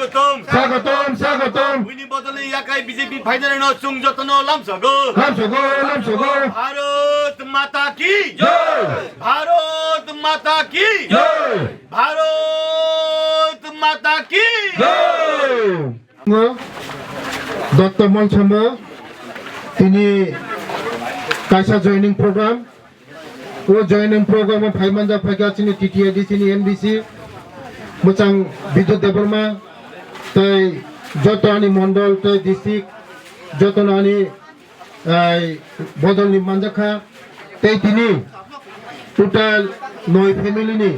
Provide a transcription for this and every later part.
স্বাগতম। স্বাগতম স্বাগতম। বদলে একাই বিজেপি ফাইনালে ন যতন লাম সগো লাম সগো লাম সগো ভারত মাতা কি? জয়। ভারত মাতা কি? জয়। ভারত মাতা কি? জয়। দত্তমল ছন্দ। তিনি কাইসা জয়নিং প্রোগ্রাম ও জয়নিং প্রোগ্রামে ফাইমান যা ফাইকা চিনি টিটিআইডি চিনি এনবিসি। মোচাং বিদ্যুৎ দেবর্মা তাই যত আনি মন্ডল তাই ডিস্ট্রিক্ট, যত আনি বদল নির্মাণজাখা তাই তিনি টোটাল নয় ফ্যামিলিনি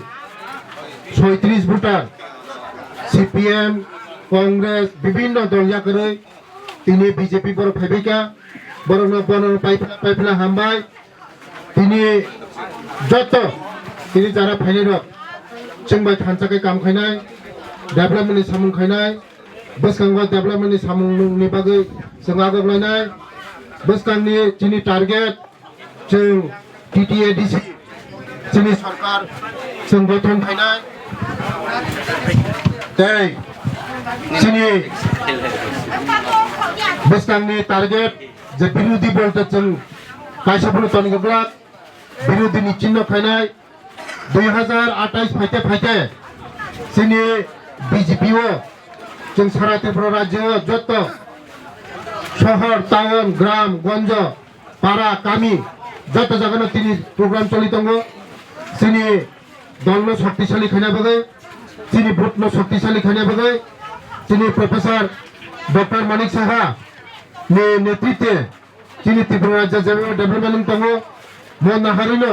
ছয়ত্রিশ ভোটার সিপিএম কংগ্রেস, বিভিন্ন দল করে, তিনি বিজেপি বড় ফাইবিকা বরং বন পাইফলা হামবাই, তিনি যত, তিনি যারা ফাইনেল চিংবাই থানসাকে কাম খাইনায় डेभेलपमेन्टनि सामुं खायनाय बोसकांबा डेभेलपमेन्टनि सामुंनि बागै जों आगोबलायनाय बोसकांनि जोंनि टार्गेट जों टिटिएडिसि जोंनि सरकार जों गठन खायनाय दै जोंनि बोसकांनि टार्गेट जे बिरोधी बलते जों कायसाफोरनो तनिगोब्ला बिरोधीनि चिन्ह खायनाय दुई हजार आठाइस फाइते फाइते जोंनि বিজেপিও যে সারা ত্রিপুরা রাজ্য যত শহর, টাউন, গ্রাম, গঞ্জ, পাড়া, কামি, যত জায়গা তিনি প্রোগ্রাম চলিত তিনি দল শক্তিশালী খেলে বগে তিনি বুট শক্তিশালী খেলে বগে তিনি প্রফেসর ডক্টর মানিক সাহা নেতৃত্বে তিনি ত্রিপুরা রাজ্য যেভাবে ডেভেলপমেন্ট দো মন নাহারিল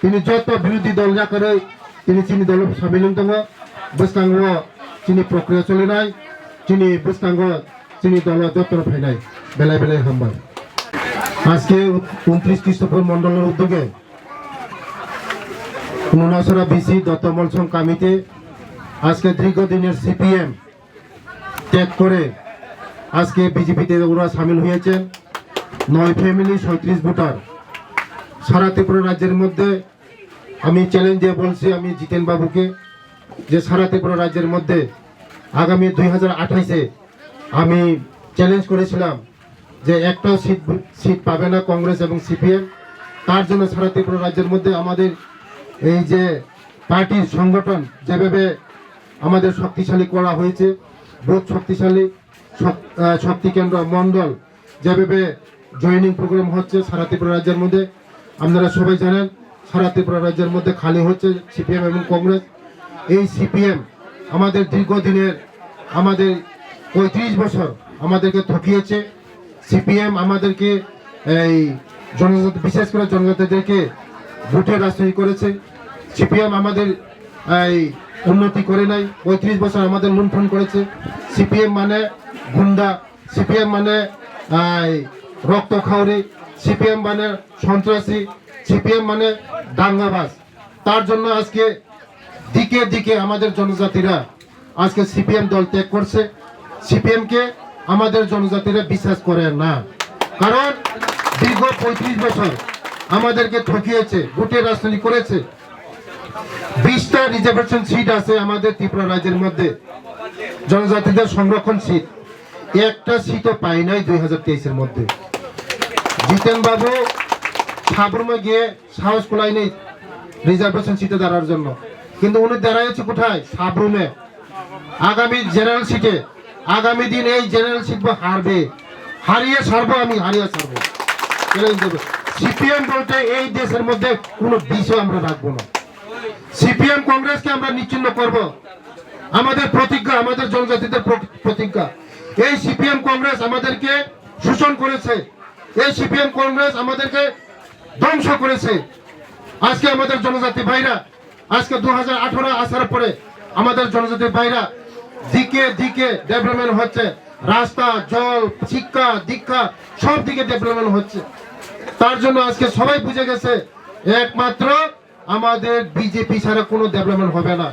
তিনি যত বিরোধী দল যা করে, তিনি চিনি দল সামিল দো বস্তাঙ্গ চিনি প্রক্রিয়া চলিনাय চিনি বসকাঙ্গ চিনি দল যত্ন ফাইনাय বেলায় বেলায় হামবাই আজকে উনত্রিশ খ্রিস্টপূর্ব মন্ডলের উদ্যোগে নুনাসরা বিসি দত্ত মলসং কামিতে আজকে দীর্ঘদিনের সিপিএম ত্যাগ করে আজকে বিজেপিতে ওরা সামিল হয়েছেন। নয় ফ্যামিলি সৈত্রিশ ভোটার। সারা ত্রিপুরা রাজ্যের মধ্যে আমি চ্যালেঞ্জ বলছি, আমি জিতেন বাবুকে যে সারা ত্রিপুরা রাজ্যের মধ্যে আগামী দুই হাজার আঠাইশে আমি চ্যালেঞ্জ করেছিলাম যে একটাও সিট সিট পাবে না কংগ্রেস এবং সিপিএম। তার জন্য সারা ত্রিপুরা রাজ্যের মধ্যে আমাদের এই যে পার্টির সংগঠন যেভাবে আমাদের শক্তিশালী করা হয়েছে বোধ শক্তিশালী, শক- শক্তি কেন্দ্র মন্ডল যেভাবে জয়েনিং প্রোগ্রাম হচ্ছে সারা ত্রিপুরা রাজ্যের মধ্যে। আপনারা সবাই জানেন, সারা ত্রিপুরা রাজ্যের মধ্যে খালি হচ্ছে সিপিএম এবং কংগ্রেস। এই সিপিএম আমাদের দীর্ঘদিনের, আমাদের পঁয়ত্রিশ বছর আমাদেরকে ঠকিয়েছে। সিপিএম আমাদেরকে এই জনজাতি বিশেষ করে জনজাতিদেরকে ভোটের রাজনীতি করেছে। সিপিএম আমাদের এই উন্নতি করে নাই, পঁয়ত্রিশ বছর আমাদের লুণ্ঠন করেছে। সিপিএম মানে গুন্ডা, সিপিএম মানে রক্ত খাওয়ারি সিপিএম মানে সন্ত্রাসী, সিপিএম মানে দাঙ্গাবাজ। তার জন্য আজকে দিকে দিকে আমাদের জনজাতিরা আজকে সিপিএম দল ত্যাগ করছে। সিপিএম কে আমাদের জনজাতিরা বিশ্বাস করে না। কারণ দীর্ঘ পঁয়ত্রিশ বছর আমাদেরকে ঠকিয়েছে ভোটের রাজনীতি করেছে। বিশটা রিজার্ভেশন সিট আছে আমাদের ত্রিপুরা রাজ্যের মধ্যে। জনজাতিদের সংরক্ষণ সিট একটা সিটও পাই নাই দুই হাজার তেইশের মধ্যে। জিতেন বাবু সাবরমে গিয়ে সাহস কোলাই নেই রিজার্ভেশন সিটে দাঁড়ার জন্য। কিন্তু উনি দাঁড়াইছে কোথায়? সাবরুমে আগামী জেনারেল সিটে আগামী দিন এই জেনারেল সিট হারবে। হারিয়ে ছাড়বো আমি, হারিয়ে ছাড়বো সিপিএম বলতে এই দেশের মধ্যে কোনো বিষয় আমরা রাখব না। সিপিএম কংগ্রেসকে আমরা নিচ্ছিন্ন করব। আমাদের প্রতিজ্ঞা, আমাদের জনজাতিদের প্রতিজ্ঞা। এই সিপিএম কংগ্রেস আমাদেরকে শোষণ করেছে। এই সিপিএম কংগ্রেস আমাদেরকে ধ্বংস করেছে। আজকে আমাদের জনজাতি ভাইরা আজকে দু হাজার আঠারো আসার পরে আমাদের জনজাতি ভাইরা দিকে দিকে ডেভেলপমেন্ট হচ্ছে। রাস্তা, জল, শিক্ষা, দীক্ষা সব দিকে ডেভেলপমেন্ট হচ্ছে। তার জন্য আজকে সবাই বুঝে গেছে, একমাত্র আমাদের বিজেপি ছাড়া কোনো ডেভেলপমেন্ট হবে না।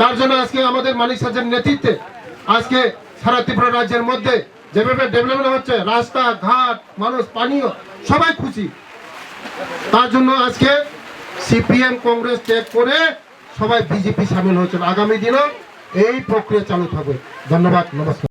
তার জন্য আজকে আমাদের মানিক সাজের নেতৃত্বে আজকে সারা ত্রিপুরা রাজ্যের মধ্যে যেভাবে ডেভেলপমেন্ট হচ্ছে, রাস্তা, ঘাট, মানুষ, পানীয়, সবাই খুশি। তার জন্য আজকে সিপিএম কংগ্রেস ত্যাগ করে সবাই বিজেপি সামিল হয়েছেন। আগামী দিনও এই প্রক্রিয়া চালু থাকবে। ধন্যবাদ, নমস্কার।